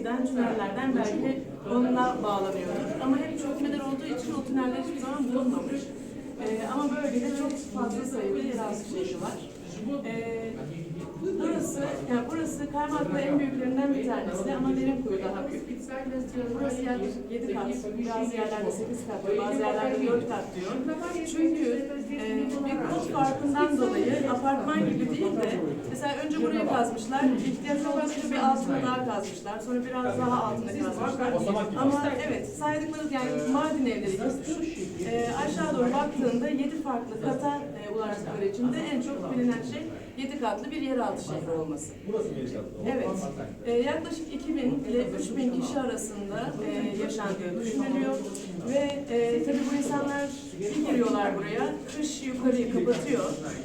giden tünellerden belki onunla bağlanıyordur. Ama hep çökmeler olduğu için o tüneller hiçbir zaman bulunmamış. Ee, ama bölgede çok fazla sayıda yeraltı şehri var. Ee, burası, yani burası Kaymak'ta en büyüklerinden bir tanesi ama büyük. Burası yaklaşık 7 kat, bazı yerlerde 8 kat, bazı yerlerde 4 kat diyor. Çünkü e, bir kod farkından dolayı apartman gibi değil de mesela önce burayı kazmışlar, ihtiyaç oldukça bir altını daha kazmışlar, sonra biraz daha altını kazmışlar. Ama evet saydıkları yani Mardin evleri gibi. E, aşağı doğru baktığında 7 farklı kata e, ulaştıkları için de en çok bilinen şey 7 katlı bir yeraltı şehri olması. Burası mı yaşattı? Evet. Ee, yaklaşık 2000 ile 3000 kişi arasında e, yaşandığı düşünülüyor. Ve e, tabii bu insanlar bir giriyorlar buraya, kış yukarıyı kapatıyor.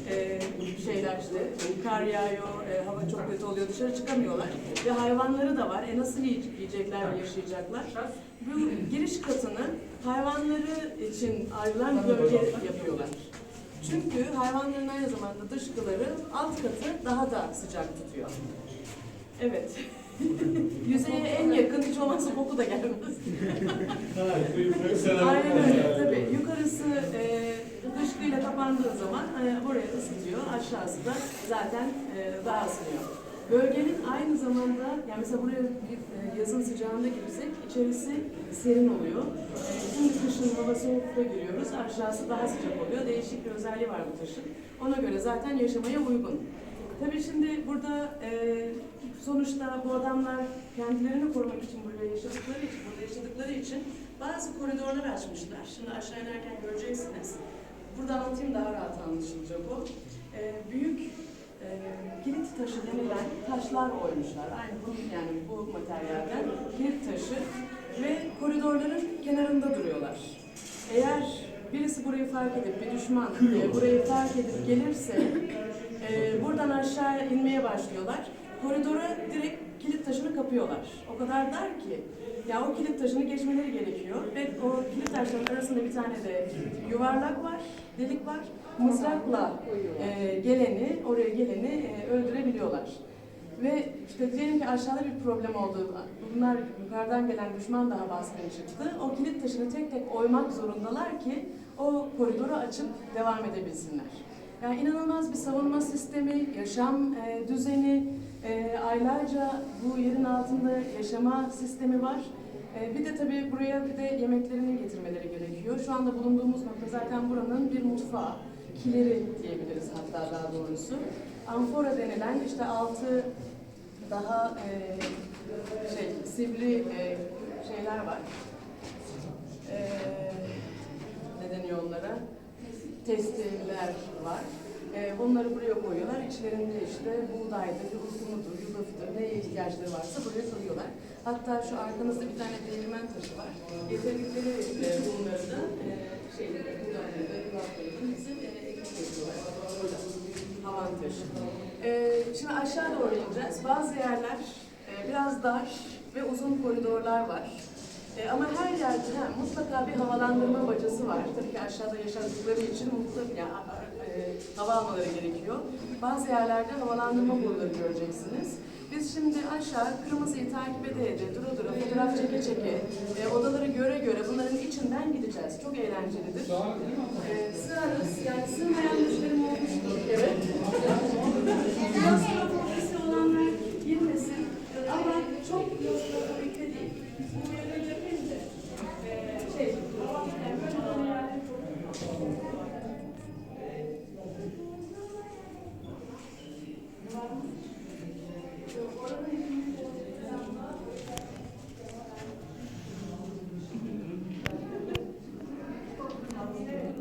E, şeyler işte, kar yağıyor, e, hava çok kötü oluyor, dışarı çıkamıyorlar. Ve hayvanları da var. E nasıl yiyecek- yiyecekler ve yaşayacaklar? Bu giriş katını hayvanları için ayrılan bölge yapıyorlar. Çünkü hayvanların aynı zamanda dışkıları alt katı daha da sıcak tutuyor. Evet. Yüzeye en yakın hiç olmazsa koku da gelmez. Aynen öyle tabii. Yukarısı e, dışkıyla kapandığı zaman e, burayı ısıtıyor. Aşağısı da zaten e, daha ısınıyor. Bölgenin aynı zamanda, yani mesela buraya bir e, yazın sıcağında girsek içerisi serin oluyor. E, şimdi kışın hava soğukta giriyoruz, aşağısı daha sıcak oluyor. Değişik özelliği var bu taşın. Ona göre zaten yaşamaya uygun. Tabii şimdi burada e, sonuçta bu adamlar kendilerini korumak için buraya yaşadıkları için, burada yaşadıkları için bazı koridorlar açmışlar. Şimdi aşağı inerken göreceksiniz. Burada anlatayım daha rahat anlaşılacak o. E, büyük e, kilit taşı denilen taşlar oymuşlar. Aynı bu yani bu materyalden kilit taşı ve koridorların kenarında duruyorlar. Eğer birisi burayı fark edip bir düşman e, burayı fark edip gelirse e, buradan aşağı inmeye başlıyorlar. Koridora direkt kilit taşını kapıyorlar. O kadar dar ki ya o kilit taşını geçmeleri gerekiyor ve o kilit taşların arasında bir tane de yuvarlak var, delik var. Mızrakla e, geleni, oraya geleni e, öldürebiliyorlar. Ve işte diyelim ki aşağıda bir problem oldu. Bunlar yukarıdan gelen düşman daha baskın çıktı. O kilit taşını tek tek oymak zorundalar ki o koridoru açıp devam edebilsinler. Yani inanılmaz bir savunma sistemi, yaşam e, düzeni, e, aylarca bu yerin altında yaşama sistemi var. E, bir de tabii buraya bir de yemeklerini getirmeleri gerekiyor. Şu anda bulunduğumuz nokta zaten buranın bir mutfağı, kileri diyebiliriz hatta daha doğrusu. Amfora denilen işte altı daha e, şey sivri e, şeyler var. E, ne deniyor onlara? Testiler var. E, bunları buraya koyuyorlar. İçlerinde işte buğdaydır, yufumudur, yulafdır, neye ihtiyaçları varsa buraya koyuyorlar. Hatta şu arkanızda bir tane değirmen taşı var. Getirdikleri e, bunları da e, şey, buğdayları da yulafları da bize e, ekmek yapıyorlar. Burada. Havan taşı. E, şimdi aşağı doğru ineceğiz. Bazı yerler e, biraz dar ve uzun koridorlar var. E, ama her yerde ha, mutlaka bir havalandırma bacası var. Tabii ki aşağıda yaşadıkları için mutlaka e, hava almaları gerekiyor. Bazı yerlerde havalandırma boruları göreceksiniz. Biz şimdi aşağı kırmızıyı takip ede ede, dura dura, fotoğraf çeke çeke, e, odaları göre göre bunların içinden gideceğiz. Çok eğlencelidir. E, sığarız, yani sığmayan.